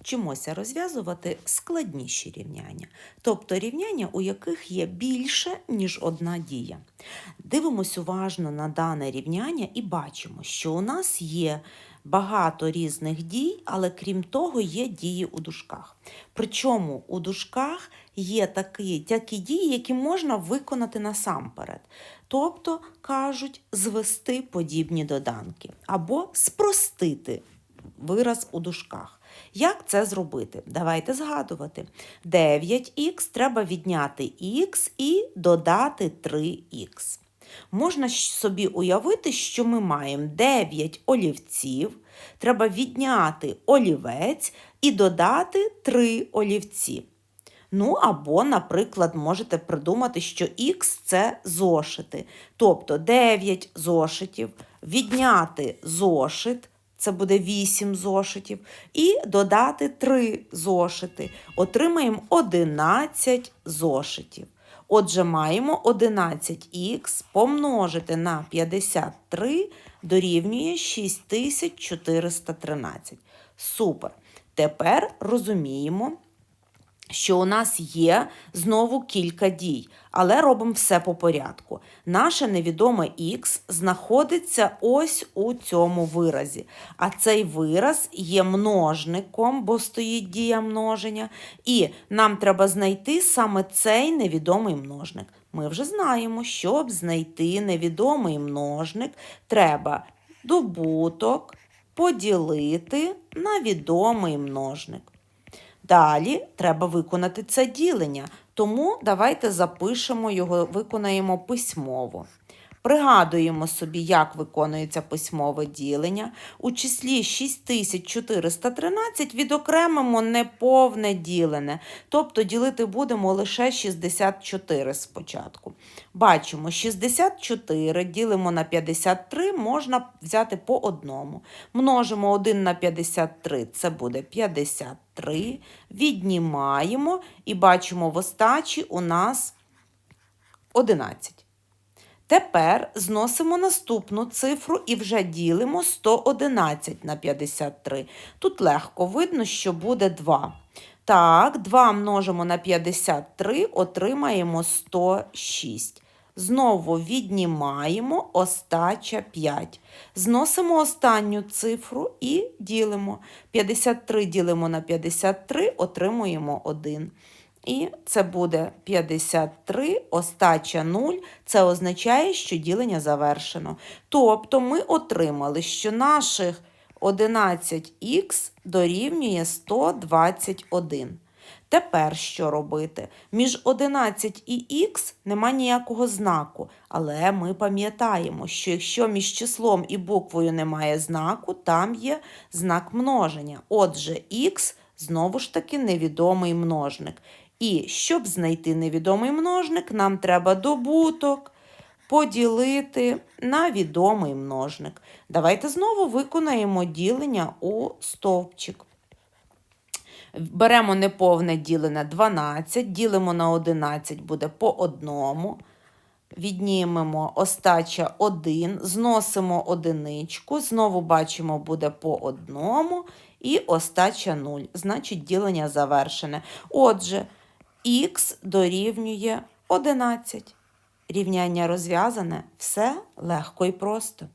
вчимося розв'язувати складніші рівняння, тобто рівняння, у яких є більше, ніж одна дія. Дивимось уважно на дане рівняння і бачимо, що у нас є багато різних дій, але крім того, є дії у дужках. Причому у дужках є такі, такі дії, які можна виконати насамперед. Тобто, кажуть, звести подібні доданки або спростити вираз у дужках. Як це зробити? Давайте згадувати. 9х треба відняти х і додати 3х. Можна собі уявити, що ми маємо 9 олівців, треба відняти олівець і додати 3 олівці. Ну, або, наприклад, можете придумати, що х це зошити. Тобто 9 зошитів, відняти зошит, це буде 8 зошитів, і додати 3 зошити. Отримаємо 11 зошитів. Отже, маємо 11х помножити на 53 дорівнює 6413. Супер. Тепер розуміємо, що у нас є знову кілька дій, але робимо все по порядку. Наше невідоме х знаходиться ось у цьому виразі. А цей вираз є множником, бо стоїть дія множення. І нам треба знайти саме цей невідомий множник. Ми вже знаємо, щоб знайти невідомий множник, треба добуток поділити на відомий множник. Далі треба виконати це ділення, тому давайте запишемо його, виконаємо письмово. Пригадуємо собі, як виконується письмове ділення. У числі 6413 відокремимо неповне ділене, тобто ділити будемо лише 64 спочатку. Бачимо, 64 ділимо на 53, можна взяти по одному. Множимо 1 на 53, це буде 53. Віднімаємо і бачимо в остачі у нас 11. Тепер зносимо наступну цифру і вже ділимо 111 на 53. Тут легко видно, що буде 2. Так, 2 множимо на 53, отримаємо 106. Знову віднімаємо остача 5. Зносимо останню цифру і ділимо. 53 ділимо на 53, отримуємо 1. І це буде 53, остача 0. Це означає, що ділення завершено. Тобто ми отримали, що наших 11х дорівнює 121. Тепер що робити? Між 11 і х нема ніякого знаку, але ми пам'ятаємо, що якщо між числом і буквою немає знаку, там є знак множення. Отже, х знову ж таки невідомий множник. І щоб знайти невідомий множник, нам треба добуток поділити на відомий множник. Давайте знову виконаємо ділення у стовпчик. Беремо неповне ділене 12, ділимо на 11, буде по одному. Віднімемо остача 1, зносимо одиничку, знову бачимо, буде по одному, і остача 0. Значить, ділення завершене. Отже, х дорівнює 11. Рівняння розв'язане, все легко і просто.